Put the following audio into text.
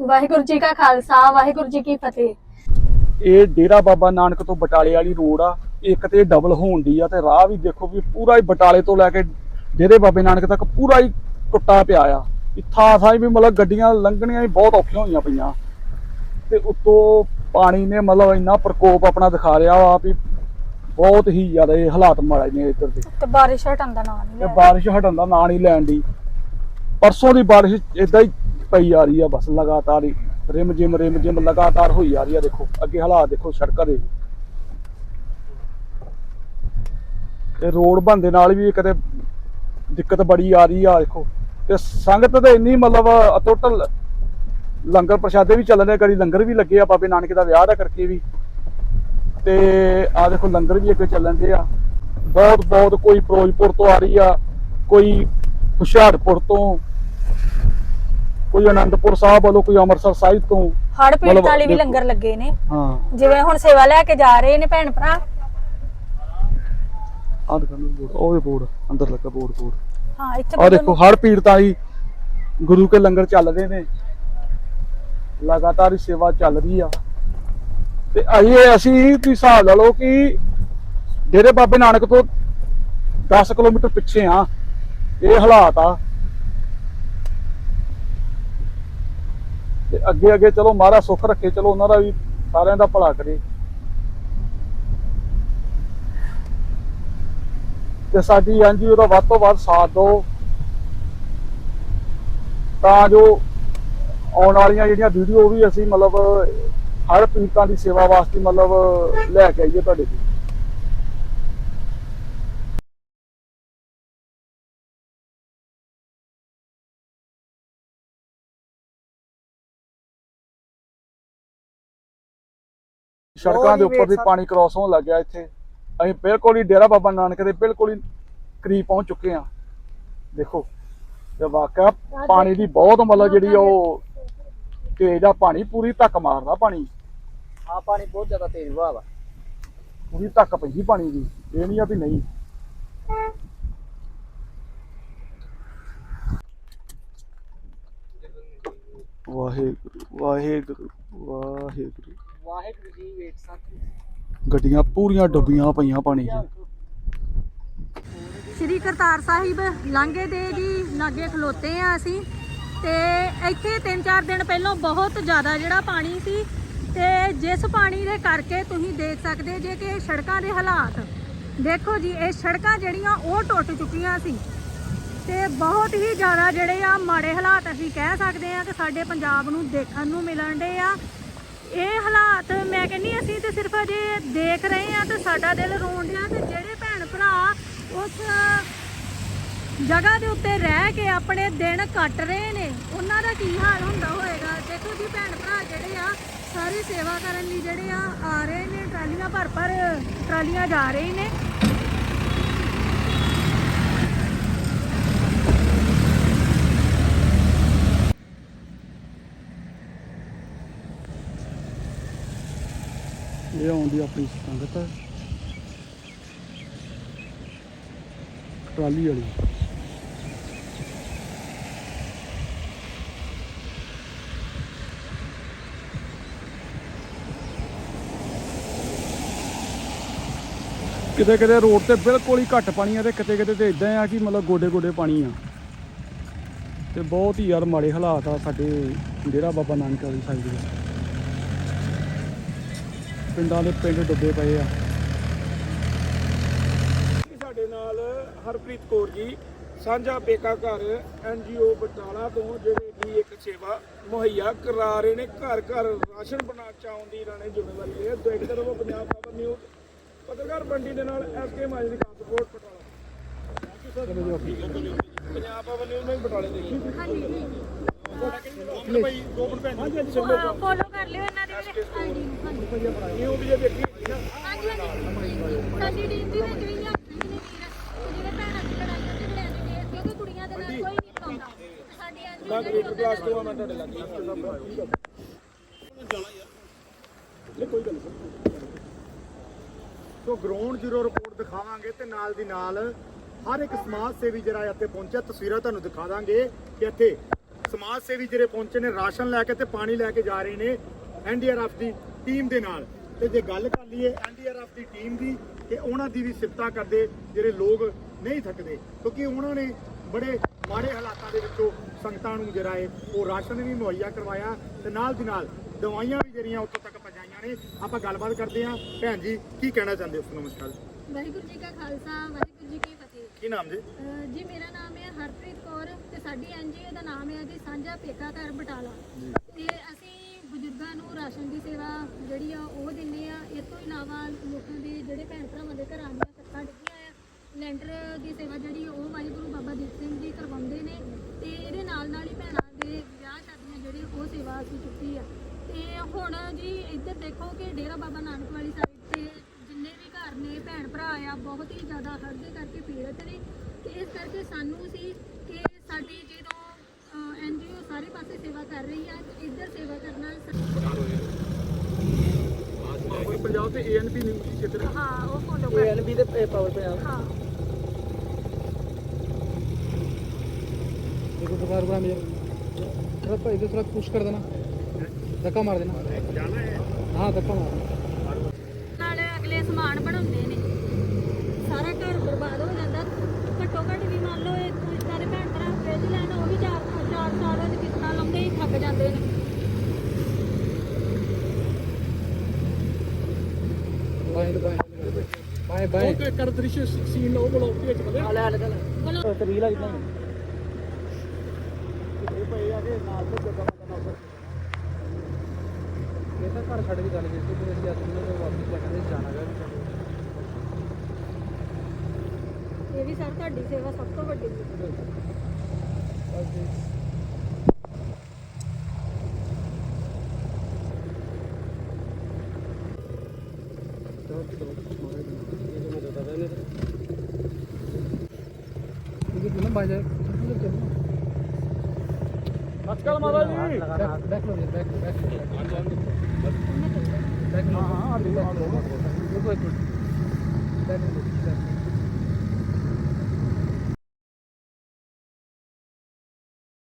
ਵਾਹਿਗੁਰੂ ਜੀ ਕਾ ਖਾਲਸਾ ਵਾਹਿਗੁਰੂ ਜੀ ਕੀ ਫਤਿਹ। ਇਹ ਡੇਰਾ ਬਾਬਾ ਨਾਨਕ ਤੋਂ ਬਟਾਲੇ ਵਾਲੀ ਰੋਡ ਆ ਇੱਕ ਤੇ ਡਬਲ ਹੋਣ ਦੀ ਆ ਤੇ ਰਾਹ ਵੀ ਦੇਖੋ ਵੀ ਪੂਰਾ ਹੀ ਬਟਾਲੇ ਤੋਂ ਲੈ ਕੇ ਡੇਰੇ ਬਾਬੇ ਨਾਨਕ ਤੱਕ ਪੂਰਾ ਹੀ ਟੁੱਟਾ ਪਿਆ ਆ। ਇੱਥਾ ਸਾਈ ਵੀ ਮਤਲਬ ਗੱਡੀਆਂ ਲੰਘਣੀਆਂ ਵੀ ਬਹੁਤ ਔਖੀਆਂ ਹੋਈਆਂ ਪਈਆਂ। ਤੇ ਉੱਤੋਂ ਪਾਣੀ ਨੇ ਮਤਲਬ ਇੰਨਾ ਪ੍ਰਕੋਪ ਆਪਣਾ ਦਿਖਾ ਰਿਹਾ ਵਾ ਵੀ ਬਹੁਤ ਹੀ ਜ਼ਿਆਦਾ ਇਹ ਹਾਲਾਤ ਮਾੜੇ ਨੇ ਇੱਧਰ ਦੇ। ਤੇ ਬਾਰਿਸ਼ ਹਟਣ ਦਾ ਨਾਂ ਨਹੀਂ ਤੇ ਲੈ ਬਾਰਿਸ਼ ਹਟਣ ਦਾ ਨਾਂ ਨਹੀਂ ਲੈਣ ਦੀ ਪਰਸੋਂ ਦੀ ਬਾਰਿਸ਼ ਇਦਾਂ ਹੀ ਪਈ ਆ ਰਹੀ ਆ ਬਸ ਲਗਾਤਾਰ ਹੀ। ਰਿਮ ਜਿਮ ਰਿਮ ਜਿਮ ਲਗਾਤਾਰ ਹੋਈ ਆ ਰਹੀ ਆ ਦੇਖੋ। ਅੱਗੇ ਹਾਲਾਤ ਦੇਖੋ ਸੜਕਾਂ ਦੇ। ਤੇ ਰੋਡ ਬੰਦੇ ਨਾਲ ਵੀ ਕਦੇ ਦਿੱਕਤ ਬੜੀ ਆ ਰਹੀ ਆ, ਦੇਖੋ। ਤੇ ਸੰਗਤ ਤੇ ਇੰਨੀ ਮਤਲਬ ਅਟੁੱਟ ਲੰਗਰ ਪ੍ਰਸ਼ਾਦੇ ਵੀ ਚੱਲ ਰਹੇ ਕਦੀ ਲੰਗਰ ਵੀ ਲੱਗੇ ਆ ਬਾਬੇ ਨਾਨਕ ਦਾ ਵਿਆਹ ਦਾ ਕਰਕੇ ਵੀ। ਤੇ ਆ ਦੇਖੋ ਲੰਗਰ ਵੀ ਅੱਗੇ ਚੱਲਣ ਦੇ ਆ। ਬਹੁਤ ਬਹੁਤ ਕੋਈ ਫਿਰੋਜ਼ਪੁਰ ਤੋਂ ਆ ਰਹੀ ਆ, ਕੋਈ ਹੁਸ਼ਿਆਰਪੁਰ ਤੋਂ ਕੋਈ ਆਨੰਦਪੁਰ ਸਾਹਿਬ ਵੱਲੋਂ ਕੋਈ ਅੰਮ੍ਰਿਤਸਰ ਸਾਹਿਬ ਤੋਂ ਹੜ ਪੀੜਤ ਵਾਲੇ ਵੀ। ਲੰਗਰ ਲੱਗੇ ਨੇ। ਹਾਂ। ਜਿਵੇਂ ਹੁਣ ਸੇਵਾ ਲੈ ਕੇ ਜਾ ਰਹੇ ਨੇ ਭੈਣ ਭਰਾ। ਆਹ ਦੇਖੋ ਬੋਰਡ ਉਹ ਬੋਰਡ ਅੰਦਰ ਲੱਗਾ ਬੋਰਡ ਬੋਰਡ। ਹਾਂ ਇੱਥੇ ਆ ਦੇਖੋ ਹਰ ਪੀੜਤਾਂ ਦੀ ਗੁਰੂ ਕੇ ਲੰਗਰ ਚੱਲ ਰਹੇ ਨੇ। ਲਗਾਤਾਰ ਹੀ ਸੇਵਾ ਚੱਲ ਰਹੀ ਆ। ਤੇ ਅਜੇ ਅਸੀਂ ਤੁਸੀਂ ਹਿਸਾਬ ਲਾ ਲਓ ਕਿ ਡੇਰੇ ਬਾਬੇ ਨਾਨਕ ਤੋਂ 10 ਕਿਲੋਮੀਟਰ ਪਿੱਛੇ ਆ। ਇਹ ਹਾਲਾਤ ਆ। ਅੱਗੇ ਅੱਗੇ ਚਲੋ ਮਹਾਰਾਜ ਸੁੱਖ ਰੱਖੇ, ਚਲੋ ਉਹਨਾਂ ਦਾ ਵੀ ਸਾਰਿਆਂ ਦਾ ਭਲਾ ਕਰੇ। ਤੇ ਸਾਡੀ ਐਨਜੀਓ ਦਾ ਵੱਧ ਤੋਂ ਵੱਧ ਸਾਥ ਦਿਓ। ਤਾਂ ਜੋ ਆਉਣ ਵਾਲੀਆਂ ਜਿਹੜੀਆਂ ਵੀਡੀਓ ਵੀ ਅਸੀਂ ਮਤਲਬ ਹਰ ਪੀੜਤਾਂ ਦੀ ਸੇਵਾ ਵਾਸਤੇ ਮਤਲਬ ਲੈ ਕੇ ਆਈਏ ਤੁਹਾਡੇ ਕੋਲ। ਸੜਕਾਂ ਦੇ ਉੱਪਰ ਦੀ ਪਾਣੀ ਕ੍ਰਾਸ ਹੋਣ ਲੱਗਿਆ ਇੱਥੇ। ਅਸੀਂ ਬਿਲਕੁਲ ਹੀ ਡੇਰਾ ਬਾਬਾ ਨਾਨਕ ਦੇ ਬਿਲਕੁਲ ਹੀ ਕਰੀਬ ਪਹੁੰਚ ਚੁੱਕੇ ਹਾਂ। ਦੇਖੋ ਤੇ ਵਾਕਿਆ ਪਾਣੀ ਦੀ ਬਹੁਤ ਮਤਲਬ ਜਿਹੜੀ ਉਹ ਤੇਜ਼ ਆ ਪਾਣੀ ਪੂਰੀ ਧੱਕ ਮਾਰਦਾ ਪਾਣੀ। ਆ ਪਾਣੀ ਬਹੁਤ ਜ਼ਿਆਦਾ ਤੇਜ਼ ਵਹਾਅ ਵਾ। ਪੂਰੀ ਧੱਕ ਪੈਂਦੀ ਪਾਣੀ ਦੀ ਇਹ ਨਹੀਂ ਆ ਵੀ ਨਹੀਂ। ਵਾਹਿਗੁਰੂ ਵਾਹਿਗੁਰੂ ਵਾਹਿਗੁਰੂ। ਵਾਹਿਗੁਰੂ ਜੀ ਵੇਖ ਸਕਦੇ ਗੱਡੀਆਂ ਪੂਰੀਆਂ ਡੁੱਬੀਆਂ ਪਈਆਂ ਪਾਣੀ 'ਚ। ਸ਼੍ਰੀ ਕਰਤਾਰ ਸਾਹਿਬ ਲਾਂਘੇ ਦੇ ਜੀ ਲਾਗੇ ਖਲੋਤੇ ਆ ਅਸੀਂ। ਤੇ ਇੱਥੇ 3-4 ਦਿਨ ਪਹਿਲਾਂ ਬਹੁਤ ਜ਼ਿਆਦਾ ਜਿਹੜਾ ਪਾਣੀ ਸੀ ਤੇ ਜਿਸ ਪਾਣੀ ਦੇ ਕਰਕੇ ਤੁਸੀਂ ਦੇਖ ਸਕਦੇ ਜੇ ਕਿ ਸੜਕਾਂ ਦੇ ਹਾਲਾਤ। ਦੇਖੋ ਜੀ ਇਹ ਸੜਕਾਂ ਜਿਹੜੀਆਂ ਉਹ ਟੁੱਟ ਚੁੱਕੀਆਂ ਸੀ। ਤੇ ਬਹੁਤ ਹੀ ਜ਼ਿਆਦਾ ਜਿਹੜੇ ਆ ਮਾੜੇ ਹਾਲਾਤ ਅਸੀਂ ਕਹਿ ਸਕਦੇ ਆ ਕਿ ਸਾਡੇ ਪੰਜਾਬ ਨੂੰ ਦੇਖਣ ਨੂੰ ਮਿਲਣ ਦੇ ਆ। ਇਹ ਹਾਲਾਤ ਮੈਂ ਕਹਿੰਨੀ ਅਸੀਂ ਤੇ ਸਿਰਫ ਅਜੇ ਦੇਖ ਰਹੇ ਆ ਤੇ ਸਾਡਾ ਦਿਲ ਰੋਣ ਡਿਆ ਤੇ ਜਿਹੜੇ ਭੈਣ ਭਰਾ ਉਸ ਜਗ੍ਹਾ ਦੇ ਉੱਤੇ ਰਹਿ ਕੇ ਆਪਣੇ ਦਿਨ ਕੱਟ ਰਹੇ ਨੇ, ਉਹਨਾਂ ਦਾ ਕੀ ਹਾਲ ਹੁੰਦਾ ਹੋਏਗਾ? ਦੇਖੋ ਜੀ, ਭੈਣ ਭਰਾ ਜਿਹੜੇ ਆ, ਸਾਰੀ ਸੇਵਾ ਕਰਨ ਲਈ ਜਿਹੜੇ ਆ ਆ ਰਹੇ ਨੇ, ਟਰਾਲੀਆਂ ਭਰ ਭਰ, ਟਰਾਲੀਆਂ ਜਾ ਰਹੇ ਨੇ। ਇਹ ਆਉਂਦੀ ਆਪਣੀ ਸੰਗਤ ਟਰਾਲੀ ਵਾਲੀ। ਕਿਤੇ ਕਿਤੇ ਰੋਡ ਤੇ ਬਿਲਕੁਲ ਹੀ ਘੱਟ ਪਾਣੀ ਆ ਤੇ ਕਿਤੇ ਕਿਤੇ ਤੇ ਇਦਾਂ ਆ ਕਿ ਮਤਲਬ ਗੋਡੇ ਗੋਡੇ ਪਾਣੀ ਆ। ਤੇ ਬਹੁਤ ਹੀ ਯਾਰ ਮਾੜੇ ਹਾਲਾਤ ਆ ਸਾਡੇ ਡੇਰਾ ਬਾਬਾ ਨਾਨਕ ਵਾਲੀ ਸਾਈਡ ਦੇ ਪਿੰਡਾਂ ਦੇ ਪਿੰਡ ਡੁੱਬੇ ਪਏ ਆ। ਸਾਡੇ ਨਾਲ ਹਰਪ੍ਰੀਤ ਕੌਰ ਜੀ ਸਾਂਝਾ ਬੇਕਾ ਘਰ ਐਨਜੀਓ ਬਟਾਲਾ ਤੋਂ ਜਿਹੜੇ ਕਿ ਇੱਕ ਸੇਵਾ ਮੁਹੱਈਆ ਕਰਾ ਰਹੇ ਨੇ। ਘਰ ਘਰ ਰਾਸ਼ਨ ਬਣਾ ਚਾਉਣ ਦੀ ਇਹਨਾਂ ਨੇ ਜ਼ਿੰਮੇਵਾਰੀ ਹੈ। ਦੇਖਦੇ ਰਹੋ ਪੰਜਾਬ ਖਬਰ ਨਿਊਜ਼ ਪੱਤਰਕਾਰ ਬੰਡੀ ਦੇ ਨਾਲ ਐਸਕੇ ਮਾਜੀ ਦੀ ਕੰਮ ਰਿਪੋਰਟ ਬਟਾਲਾ। ਪੰਜਾਬ ਖਬਰ ਨਿਊਜ਼ ਮੈਂ ਬਟਾਲੇ ਦੇਖੀ। ਹਾਂਜੀ ਭਾਈ ਦੋ ਮਿੰਟ ਭੈਣ ਜੀ ਫੋਲੋ ਕਰ ਲਿਓ ਇਹਨਾਂ ਨਿਊ ਵੀ ਜੇ ਦੇਖੀ ਹਾਂਜੀ ਹਾਂਜੀ ਸਾਡੀ ਟੀਮ ਦੀ ਵਿੱਚ ਵੀ ਆਪਣੇ ਵੀ ਨੇ ਜਿਹੜੇ ਭੈਣਾਂ ਦੀ ਲੜਾਈਆਂ ਤੇ ਲੜਾਈਆਂ ਨੇ ਕਿਉਂਕਿ ਕੁੜੀਆਂ ਦੇ ਨਾਲ ਕੋਈ ਨਹੀਂ ਪਾਉਂਦਾ ਸਾਡੀ ਅੱਜ ਮੈਂ ਗ੍ਰੇਡ ਕਲਾਸ ਤੋਂ ਮੈਂ ਤੁਹਾਡੇ ਲੱਗੇ ਇਹ ਕੋਈ ਗੱਲ ਨਹੀਂ ਸੋ ਗਰਾਊਂਡ ਜ਼ੀਰੋ ਰਿਪੋਰਟ ਦਿਖਾਵਾਂਗੇ ਤੇ ਨਾਲ ਦੀ ਨਾਲ ਹਰ ਇੱਕ ਸਮਾਜ ਸੇਵੀ ਜਿਹੜਾ ਇੱਥੇ ਪਹੁੰਚਿਆ। ਤਸਵੀਰਾਂ ਤੁਹਾਨੂੰ ਦਿਖਾ ਦਾਂਗੇ ਕਿ ਇੱਥੇ ਸਮਾਜ ਸੇਵੀ ਜਿਹੜੇ ਪਹੁੰਚੇ ਨੇ, ਰਾਸ਼ਨ ਲੈ ਕੇ ਤੇ ਪਾਣੀ ਲੈ ਕੇ ਜਾ ਰਹੇ ਨੇ। ਐਨਡੀਆਰਐਫ ਦੀ ਟੀਮ ਦੇ ਨਾਲ। ਤੇ ਜੇ ਗੱਲ ਕਰ ਲਈਏ ਐਨਡੀਆਰਐਫ ਦੀ ਟੀਮ ਦੀ ਕਿ ਉਹਨਾਂ ਦੀ ਵੀ ਸਿਫਤਾਂ ਕਰਦੇ ਜਿਹੜੇ ਲੋਕ ਨਹੀਂ ਥੱਕਦੇ ਕਿਉਂਕਿ ਉਹਨਾਂ ਨੇ ਬੜੇ ਮਾੜੇ ਹਾਲਾਤਾਂ ਦੇ ਵਿੱਚੋਂ ਸੰਗਤਾਂ ਨੂੰ ਜਿਹੜਾ ਹੈ ਉਹ ਰਾਸ਼ਨ ਵੀ ਮੁਹੱਈਆ ਕਰਵਾਇਆ ਤੇ ਨਾਲ ਦੀ ਨਾਲ ਦਵਾਈਆਂ ਵੀ ਜਿਹੜੀਆਂ ਉੱਥੋਂ ਤੱਕ ਪਹੁੰਚਾਈਆਂ ਨੇ। ਆਪਾਂ ਗੱਲਬਾਤ ਕਰਦੇ ਹਾਂ। ਭੈਣ ਜੀ ਕੀ ਕਹਿਣਾ ਚਾਹੁੰਦੇ ਹੋ ਨਮਸਕਾਰ? ਵਾਹਿਗੁਰੂ ਜੀ ਕਾ ਖਾਲਸਾ ਵਾਹਿਗੁਰੂ ਜੀ ਕੀ ਫਤਿਹ। ਕੀ ਨਾਮ ਜੀ? ਜੀ ਮੇਰਾ ਨਾਮ ਹੈ ਹਰਪ੍ਰੀਤ ਕੌਰ ਤੇ ਸਾਡੀ ਐਨਜੀਓ ਦਾ ਨਾਮ ਹੈ ਜੀ ਸਾਂਝਾ ਪੇਕਾ ਘਰ ਬਟਾਲਾ। ਤੇ ਅਸੀਂ ਬਜ਼ੁਰਗਾਂ ਨੂੰ ਰਾਸ਼ਨ ਦੀ ਸੇਵਾ ਜਿਹੜੀ ਆ ਉਹ ਦਿੰਦੇ ਆ। ਇਸ ਤੋਂ ਇਲਾਵਾ ਲੋਕਾਂ ਦੇ ਜਿਹੜੇ ਭੈਣ ਭਰਾਵਾਂ ਦੇ ਘਰਾਂ ਦੀਆਂ ਛੱਤਾਂ ਡਿੱਗੀਆਂ ਆ। ਲੈਂਟਰ ਦੀ ਸੇਵਾ ਜਿਹੜੀ ਉਹ ਵਾਹਿਗੁਰੂ ਬਾਬਾ ਦੀਪ ਸਿੰਘ ਜੀ ਕਰਵਾਉਂਦੇ ਨੇ ਤੇ ਇਹਦੇ ਨਾਲ ਨਾਲ ਹੀ ਭੈਣਾਂ ਦੇ ਵਿਆਹ ਸ਼ਾਦੀਆਂ ਜਿਹੜੀ ਉਹ ਸੇਵਾ ਅਸੀਂ ਕੀਤੀ ਆ। ਤੇ ਹੁਣ ਜੀ ਇੱਧਰ ਦੇਖੋ ਕਿ ਡੇਰਾ ਬਾਬਾ ਨਾਨਕ ਵਾਲੀ ਸਾਈਡ ਤੇ ਜਿੰਨੇ ਵੀ ਘਰ ਨੇ, ਭੈਣ ਭਰਾ ਆ, ਬਹੁਤ ਹੀ ਜ਼ਿਆਦਾ ਹੜ੍ਹ ਦੇ ਕਰਕੇ ਪੀੜਤ ਨੇ। ਤੇ ਇਸ ਕਰਕੇ ਸਾਨੂੰ ਸੀ ਕਿ ਸਾਡੀ ਜਦੋਂ ਐਨਜੀਓ ਸਾਰੇ ਪਾਸੇ ਸੇਵਾ ਕਰ ਰਹੀ ਆ ਤੇ ਇੱਧਰ ਸੇਵਾ ਕਰਨਾ ਪੰਜਾਬ ਤੇ ਏਐਨਪੀ ਨਿਊਜ਼ ਖੇਤਰ ਹਾਂ ਉਹ ਫੋਲੋ ਕਰ ਐਨਬੀ ਦੇ ਪਾਵਰ ਪੰਜਾਬ ਹਾਂ देखो दोबारा दोबारा मेरे थोड़ा पर इधर थोड़ा पुश कर देना धक्का मार देना ਜਾਣਾ ਹੈ हाँ धक्का मार देना ਨਾਲ ਅਗਲੇ ਸਮਾਨ ਬਣਾਉਂਦੇ ਨੇ ਸਾਰਾ ਘਰ ਬਰਬਾਦ ਹੋ ਜਾਂਦਾ ਘੱਟੋ ਘੱਟ ਵੀ ਮੰਨ ਲਓ ਇੱਕ ਇਦਾਂ ਦੇ ਭੈਣ ਭਰਾ ਫ੍ਰਿਜ ਲੈਣ ਉਹ ਵੀ ਚਾਰ ਚਾਰ ਸਾਲ ਦੇ ਕਿਸ਼ਤਾਂ ਲਾਉਂਦੇ ਹੀ ਥੱਕ ਜਾਂਦੇ ਨੇ। Bye bye. ਉਹ ਕਰ ਦ੍ਰਿਸ਼ 16 ਉਹ ਬਲੌਕ ਵਿੱਚ ਬਲੇ ਆ ਲੈ ਲੈ ਲੈ। ਰੀਲ ਆ ਇਦਾਂ ਇਹ ਪਏ ਆ ਕੇ ਨਾਲ ਤੇ ਜਗਾ ਕਰਨਾ ਉੱਪਰ ਇਹ ਤਾਂ ਘਰ ਛੱਡ ਕੇ ਚੱਲ ਗਏ ਸੀ ਤੇ ਅਸੀਂ ਅੱਜ ਨੂੰ ਵਾਪਸ ਜਾਣਾ ਜਾਣਾਗਾ ਇਹ ਵੀ ਸਰ ਤੁਹਾਡੀ ਸੇਵਾ ਸਭ ਤੋਂ ਵੱਡੀ ਹੈ। नमस्कार माता जी बैक लो बैक लो बैक लो बैक लो हां हां देखो एक मिनट बैक लो